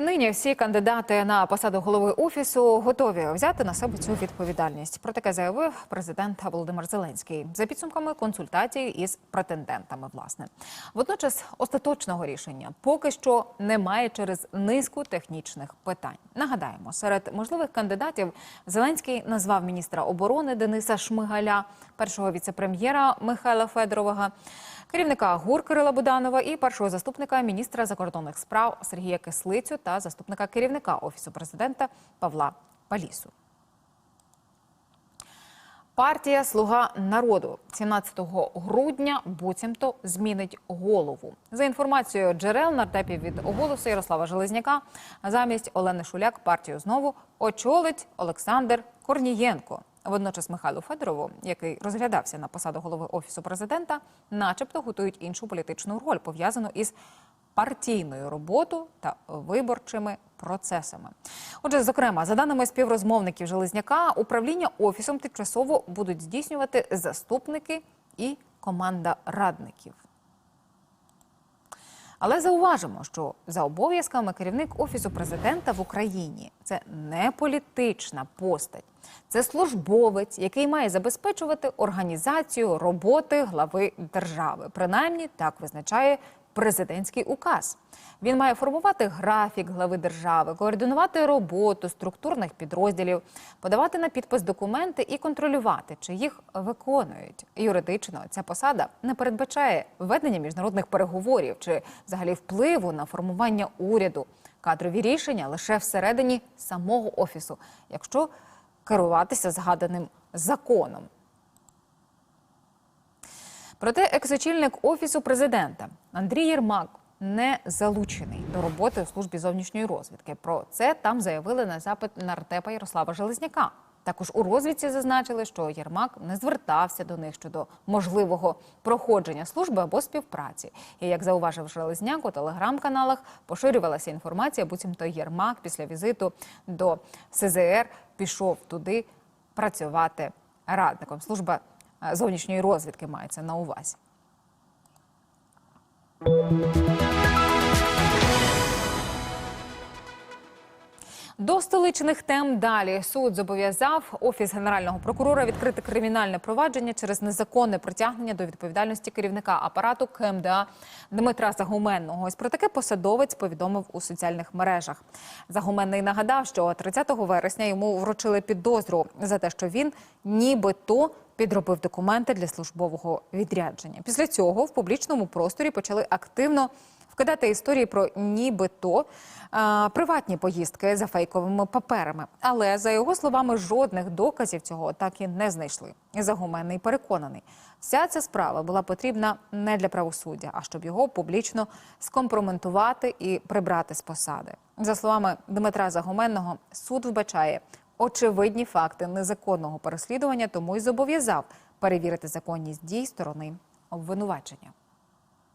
Нині всі кандидати на посаду голови офісу готові взяти на себе цю відповідальність? Про таке заявив президент Володимир Зеленський за підсумками консультацій із претендентами. Власне, водночас остаточного рішення поки що немає через низку технічних питань. Нагадаємо, серед можливих кандидатів Зеленський назвав міністра оборони Дениса Шмигаля, першого віцепрем'єра Михайла Федорового, керівника ГУР Кирила Буданова і першого заступника міністра закордонних справ Сергія Кислицю та заступника керівника офісу президента Павла Палісу. Партія Слуга народу 17 грудня буцімто змінить голову. За інформацією джерел нардепів від голосу Ярослава Железняка, замість Олени Шуляк партію знову очолить Олександр Корнієнко. Водночас Михайлу Федорову, який розглядався на посаду голови офісу президента, начебто готують іншу політичну роль, пов'язану із партійною роботою та виборчими процесами. Отже, зокрема, за даними співрозмовників Железняка, управління офісом тимчасово будуть здійснювати заступники і команда радників. Але зауважимо, що за обов'язками керівник офісу президента в Україні це не політична постать, це службовець, який має забезпечувати організацію роботи глави держави. Принаймні так визначає президентський указ. Він має формувати графік глави держави, координувати роботу структурних підрозділів, подавати на підпис документи і контролювати, чи їх виконують. Юридично ця посада не передбачає ведення міжнародних переговорів чи взагалі впливу на формування уряду. Кадрові рішення лише всередині самого офісу, якщо керуватися згаданим законом. Проте екс-очільник офісу президента Андрій Єрмак не залучений до роботи у службі зовнішньої розвідки. Про це там заявили на запит нартепа Ярослава Железняка. Також у розвідці зазначили, що Єрмак не звертався до них щодо можливого проходження служби або співпраці. І як зауважив Железняк, у телеграм-каналах поширювалася інформація, буцімто Єрмак після візиту до СЗР пішов туди працювати радником. Служба е, зовнішньої розвідки мається на увазі. Столичних тем далі суд зобов'язав офіс генерального прокурора відкрити кримінальне провадження через незаконне притягнення до відповідальності керівника апарату КМДА Дмитра Загуменного. Ось про таке посадовець повідомив у соціальних мережах. Загуменний нагадав, що 30 вересня йому вручили підозру за те, що він нібито підробив документи для службового відрядження. Після цього в публічному просторі почали активно вкидати історії про нібито е, приватні поїздки за фейковими паперами. Але за його словами, жодних доказів цього так і не знайшли. Загуменний переконаний, вся ця справа була потрібна не для правосуддя, а щоб його публічно скомпроментувати і прибрати з посади. За словами Дмитра Загуменного, суд вбачає очевидні факти незаконного переслідування, тому й зобов'язав перевірити законність дій сторони обвинувачення.